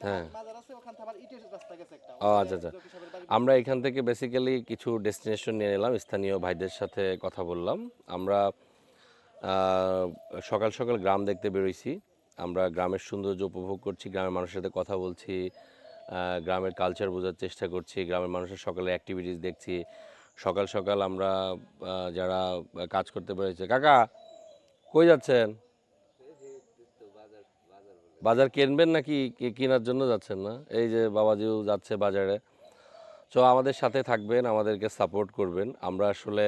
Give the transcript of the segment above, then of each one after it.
হ্যাঁ। ও আচ্ছা আচ্ছা। আমরা এখান থেকে বেসিক্যালি কিছু ডেস্টিনেশন নিয়ে নিলাম স্থানীয় ভাইদের সাথে কথা বললাম। আমরা সকাল সকাল গ্রাম দেখতে বেরোইছি। আমরা গ্রামের সৌন্দর্য উপভোগ করছি গ্রামের মানুষের সাথে কথা বলছি গ্রামের কালচার বোঝার চেষ্টা করছি গ্রামের মানুষের সকালে অ্যাক্টিভিটিস দেখছি। সকাল সকাল আমরা যারা কাজ করতে পেরেছে কাকা কই যাচ্ছেন? বাজার কিনবেন নাকি কেনার জন্য যাচ্ছেন না? এই যে বাবাজিও যাচ্ছে বাজারে। তো আমাদের সাথে থাকবেন, আমাদেরকে সাপোর্ট করবেন। আমরা আসলে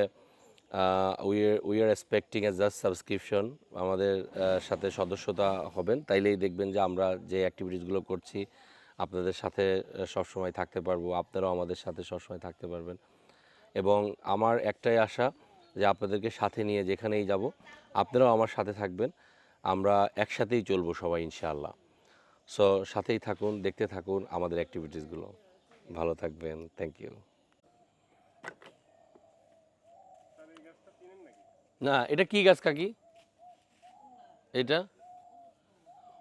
we we are expecting a just subscription আমাদের সাথে সদস্যতা হবেন। তাইলেই দেখবেন যে আমরা যে অ্যাক্টিভিটিসগুলো করছি, আপনাদের সাথে সবসময় থাকতে পারব। আপনারাও আমাদের সাথে সবসময় থাকতে পারবেন। এবং আমার একটাই আশা যে আপনাদেরকে সাথে নিয়ে যেখানেই যাব, আপনারাও আমার সাথে থাকবেন। আমরা একসাথেই চলবো সবাই, ইনশাআল্লাহ। সো সাথেই থাকুন, দেখতে থাকুন আমাদের অ্যাক্টিভিটিসগুলো ভালো থাকবেন থ্যাংক ইউ না, এটা কি গাছ কাকি? এটা?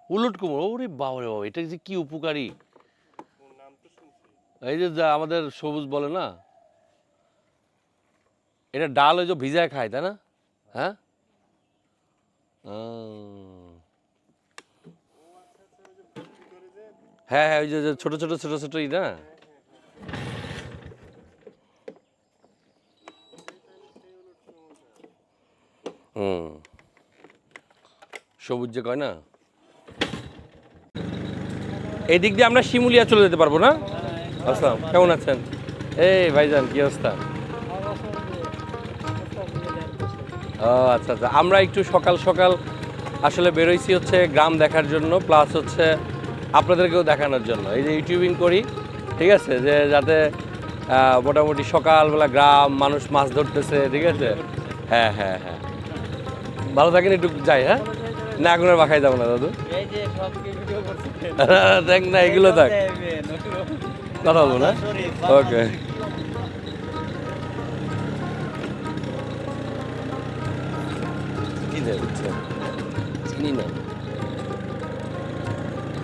উলট কুমড়ো, ওরে বাবা বাবা, এটা যে কি উপকারী। এই যে আমাদের সবুজ বলে না? এটা ডাল ওই যে ভিজায় খায়, তাই না? হ্যাঁ। হ্যাঁ হ্যাঁ ওই যে ছোট ছোট ছোট ছোট না? হুম। সবুজ যে কয় না? এই দিক দিয়ে আমরা শিমুলিয়া চলে যেতে পারব না? আসসালাম কেমন আছেন? এই ভাইজান, কি অবস্থা? ও আচ্ছা আচ্ছা। আমরা একটু সকাল সকাল আসলে বেরোইছি হচ্ছে গ্রাম দেখার জন্য প্লাস হচ্ছে আপনাদেরকেও দেখানোর জন্য। এই যে ইউটিউবিং করি ঠিক আছে? যে যাতে মোটামুটি সকালবেলা গ্রাম মানুষ মাছ ধরতেছে ঠিক আছে? হ্যাঁ হ্যাঁ হ্যাঁ। ভালো থাকেন একটু যাই হ্যাঁ? না এখন আর বাখাই যাব না দাদু। দেখ না এগুলো থাক কথা বলব না? ওকে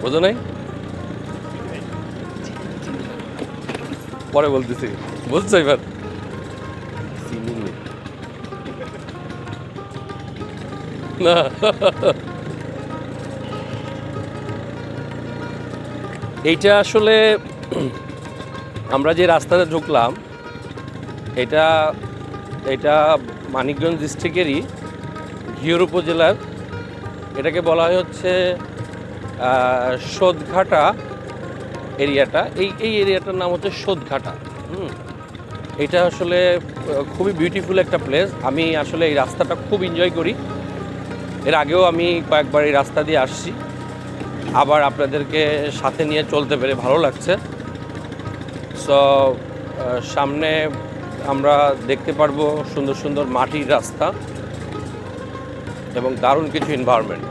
বোঝো নাই? পরে বলতেছি। বুঝছ এবার? এইটা আসলে আমরা যে রাস্তাটা ঢুকলাম, এটা এটা মানিকগঞ্জ ডিস্ট্রিক্টেরই ঘিওর উপজেলার, এটাকে বলা হয় হচ্ছে সোদঘাটা এরিয়াটা। এই এই এরিয়াটার নাম হচ্ছে সোদঘাটা, হুম। এটা আসলে খুবই বিউটিফুল একটা প্লেস আমি আসলে এই রাস্তাটা খুব এনজয় করি। এর আগেও আমি কয়েকবার এই রাস্তা দিয়ে আসছি। আবার আপনাদেরকে সাথে নিয়ে চলতে পেরে ভালো লাগছে। সো সামনে আমরা দেখতে পারব সুন্দর সুন্দর মাটির রাস্তা। এবং দারুণ কিছু এনভায়রনমেন্ট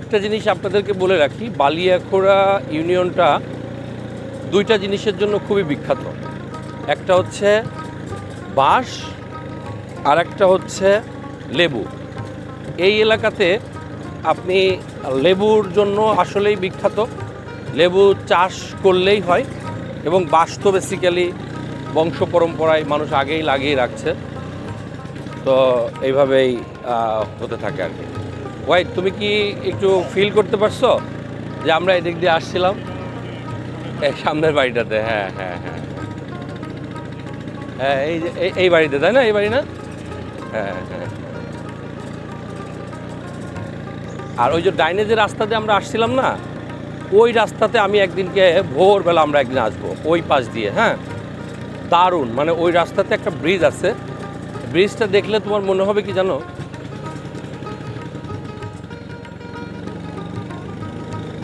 একটা জিনিস আপনাদেরকে বলে রাখি, বালিয়াখোড়া ইউনিয়নটা দুইটা জিনিসের জন্য খুবই বিখ্যাত। একটা হচ্ছে বাঁশ আর একটা হচ্ছে লেবু। এই এলাকাতে আপনি লেবুর জন্য আসলেই বিখ্যাত। লেবু চাষ করলেই হয় এবং বাঁশ তো বেসিক্যালি বংশ পরম্পরায় মানুষ আগেই লাগিয়ে রাখছে। তো এইভাবেই হতে থাকে আর কি। ওয়াই তুমি কি একটু ফিল করতে পারছ? যে আমরা এদিক দিয়ে আসছিলাম? সামনের বাড়িটাতে হ্যাঁ হ্যাঁ হ্যাঁ। হ্যাঁ এই যে এই- বাড়িতে, তাই না? এই বাড়ি না? হ্যাঁ হ্যাঁ আর ওই যে ডাইনে যে রাস্তাতে আমরা আসছিলাম না, ওই রাস্তাতে আমি একদিনকে ভোরবেলা আমরা একদিন আসব, ওই পাশ দিয়ে হ্যাঁ? দারুণ মানে ওই রাস্তাতে একটা ব্রিজ আছে। ব্রিজটা দেখলে তোমার মনে হবে কি জানো?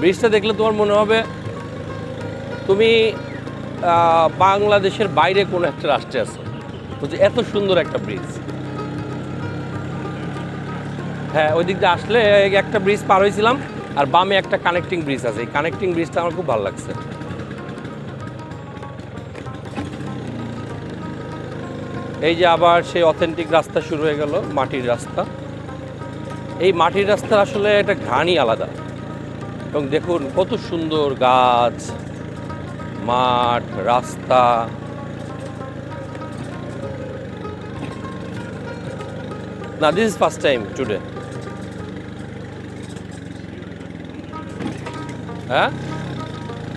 ব্রিজটা দেখলে তোমার মনে হবে তুমি বাংলাদেশের বাইরে কোনো একটা রাষ্ট্রে আছো। বুঝছি এত সুন্দর একটা ব্রিজ। হ্যাঁ ওই দিক দিয়ে আসলে একটা ব্রিজ পার হয়েছিলাম, আর বামে একটা কানেক্টিং ব্রিজ আছে। এই কানেক্টিং ব্রিজটা আমার খুব ভালো লাগছে। এই যে আবার সেই অথেন্টিক রাস্তা শুরু হয়ে গেল, মাটির রাস্তা। এই মাটির রাস্তার আসলে একটা ঘানি আলাদা। এবং দেখুন, কত সুন্দর গাছ, মাঠ, রাস্তা। না this is first time today হ্যাঁ?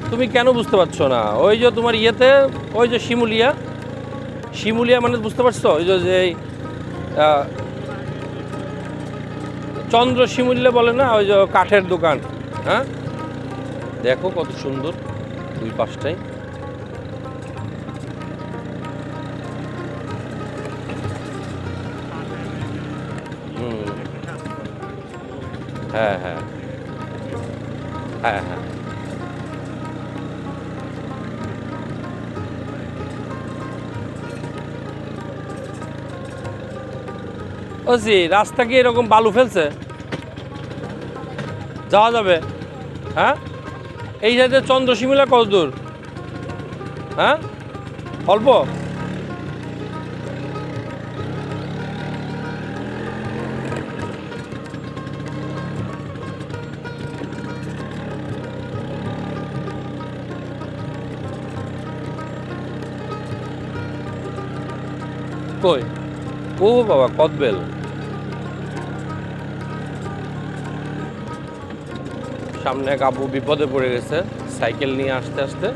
তুমি কেন বুঝতে পারছ না? ওই যে তোমার ইয়েতে, ওই যে শিমুলিয়া। শিমুলিয়া মানে বুঝতে পারছ? ওই যে চন্দ্র শিমুলিয়া বলে না? ওই যে কাঠের দোকান হ্যাঁ? দেখো কত সুন্দর দুই পাশটাই। হ্যাঁ হ্যাঁ। হ্যাঁ হ্যাঁ। ও জি, রাস্তা কি এরকম বালু ফেলছে? যাওয়া যাবে। হ্যাঁ? এই সাইডে চন্দ্রশিমলা কত দূর? হ্যাঁ? অল্প? কই? ও বাবা কদবেল। সামনে এক আবু বিপদে পড়ে গেছে সাইকেল নিয়ে আসতে আসতে।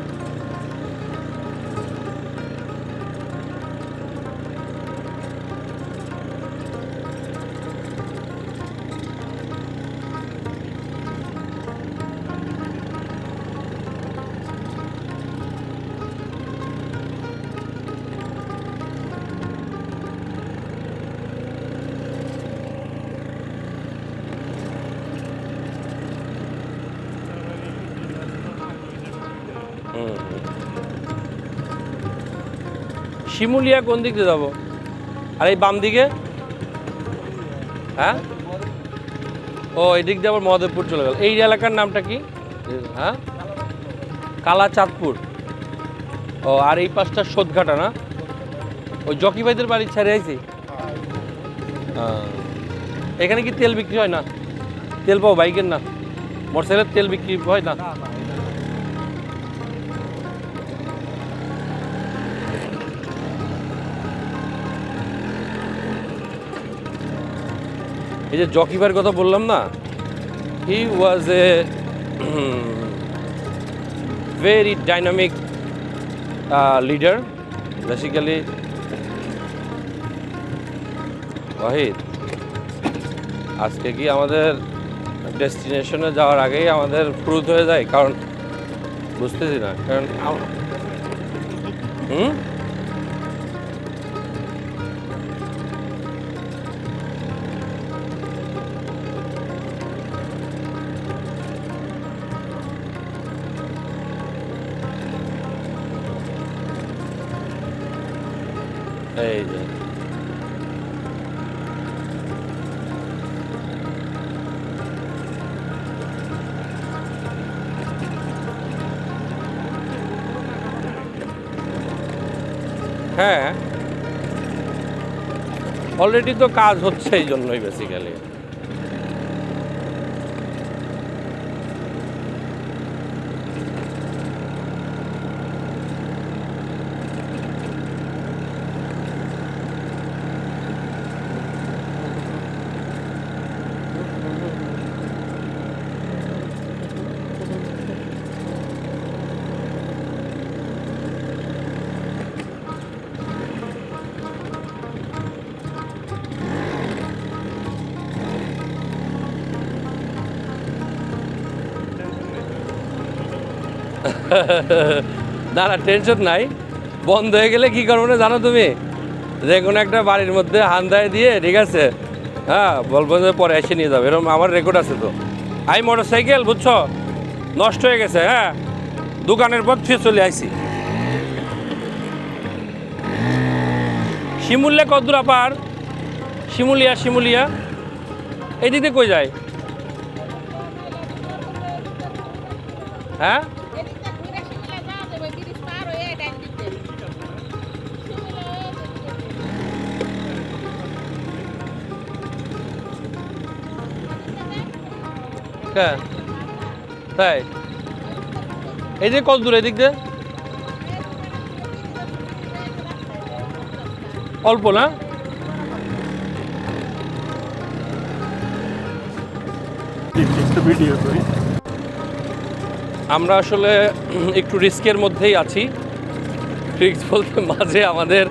শিমুলিয়া কোন দিক দিয়ে যাব? আর এই বাম দিকে? হ্যাঁ? ও, এই দিক দিয়ে আবার মহাদেবপুর চলে গেল। এই এলাকার নামটা কি? হ্যাঁ? কালাচাঁদপুর। ও, আর এই পাশটা সোদঘাটা না? ওই জকি ভাইদের বাড়ি ছেড়ে আইছি? এখানে কি তেল বিক্রি হয় না? তেল পাও, বাইকের না? মোটরসাইকেলের তেল বিক্রি হয় না। এই যে জকিবার কথা বললাম না he was a very dynamic leader basically Wahid আজকে কি আমাদের ডেস্টিনেশনে যাওয়ার আগেই আমাদের ফ্রুত হয়ে যায়? কারণ, বুঝতেছি না, কারণ হুম? এই যে। হ্যাঁ। অলরেডি তো কাজ হচ্ছে এই জন্যই বেসিক্যালি না না টেনশন নাই। বন্ধ হয়ে গেলে কি করব না জানো তুমি? যে কোনো একটা বাড়ির মধ্যে হান্দায় দিয়ে, ঠিক আছে? হ্যাঁ বলব যে পরে এসে নিয়ে যাবে। এরকম আমার রেকর্ড আছে তো। আই মোটর সাইকেল বুঝছ? নষ্ট হয়ে গেছে হ্যাঁ? দোকানের পর ফিরে চলে আসি শিমুলিয়া কদ্দুর আপার শিমুলিয়া শিমুলিয়া। এই দিকে কই যায়? হ্যাঁ? হ্যাঁ। তাই? এই যে কত দূর এদিক দিয়ে? অল্প না? আমরা আসলে একটু রিস্কের মধ্যেই আছি। রিস্ক বলতে মাঝে আমাদের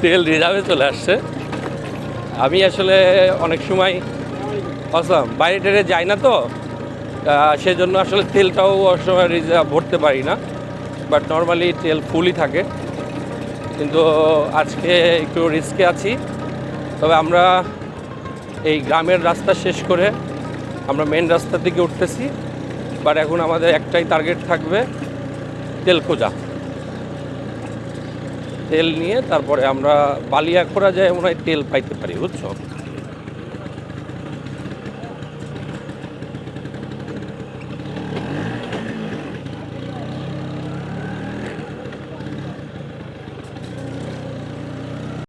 তেল রিজার্ভে চলে আসছে। আমি আসলে অনেক সময় আসলাম। বাইরে টেরে যাই না তো সেজন্য আসলে তেলটাও অনেক সময় রিজার্ভ ভরতে পারি না। বাট নর্মালি তেল ফুলই থাকে। কিন্তু আজকে একটু রিস্কে আছি। তবে আমরা এই গ্রামের রাস্তা শেষ করে আমরা মেন রাস্তার দিকে উঠতেছি। বাট এখন আমাদের একটাই টার্গেট থাকবে, তেল খোঁজা। তেল নিয়ে তারপরে আমরা বালিয়া খোরা যায় মনে হয় তেল পাইতে পারি, বুঝছ?